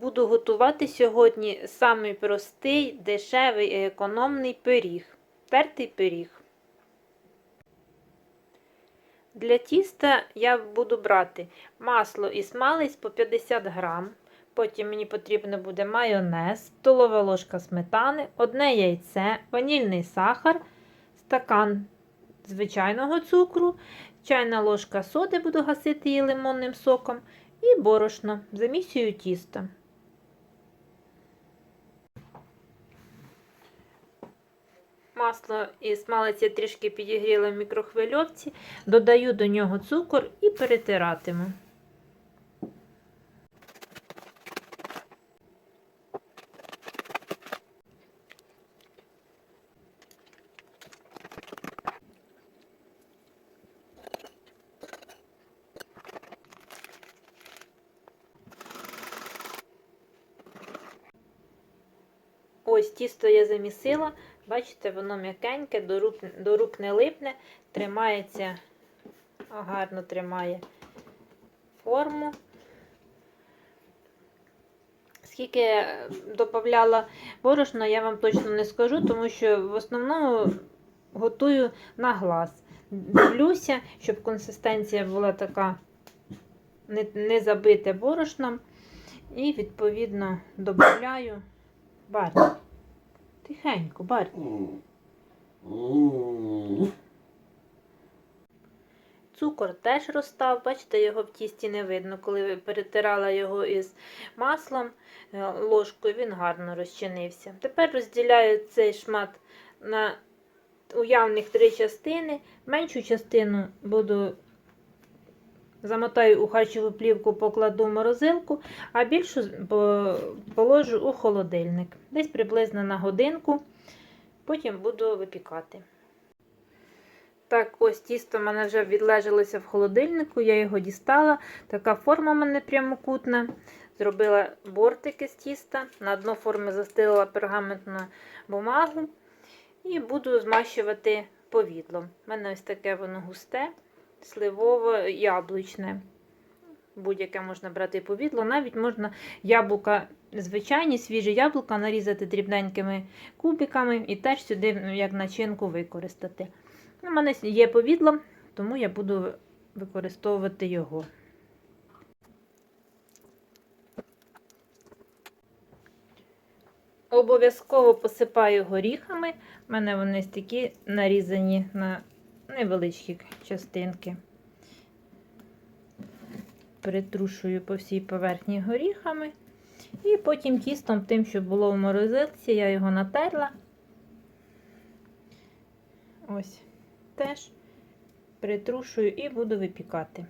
Буду готувати сьогодні самий простий, дешевий і економний пиріг. Тертий пиріг. Для тіста я буду брати масло і смалець по 50 грам. Потім мені потрібно буде майонез, столова ложка сметани, одне яйце, ванільний сахар, стакан звичайного цукру, чайна ложка соди буду гасити її лимонним соком і борошно. Замісюю тісто. Масло і смалець я трішки підігріла в мікрохвильовці, додаю до нього цукор і перетиратиму. Ось тісто я замісила. Бачите, воно м'якеньке, до рук, до рук не липне, тримається, гарно тримає форму. Скільки я додавала борошна, я вам точно не скажу, тому що в основному готую на глаз. Дивлюся, щоб консистенція була така не, не забита борошном. І, відповідно, додаю Барні. Тихенько, Барні. Цукор теж розстав, бачите, його в тісті не видно. Коли перетирала його із маслом е, ложкою, він гарно розчинився. Тепер розділяю цей шмат на уявних три частини. Меншу частину буду замотаю у харчову плівку, покладу в морозилку, а більшу положу у холодильник. Десь приблизно на годинку. Потім буду випікати. Так, ось тісто в мене вже відлежалося в холодильнику, я його дістала. Така форма в мене прямокутна. Зробила бортики з тіста. На дно форми застелила пергаментну бумагу і буду змащувати повідлом. У мене ось таке воно густе, сливово-яблучне. Будь-яке можна брати повідло. Навіть можна яблука, звичайні свіжі яблука нарізати дрібненькими кубиками і теж сюди ну, як начинку використати. У мене є повідло, тому я буду використовувати його. Обов'язково посипаю горіхами. У мене вони такі нарізані на невеличкі частинки. Притрушую по всій поверхні горіхами. І потім тістом, тим, що було в морозилці, я його натерла. Ось теж притрушую і буду випікати.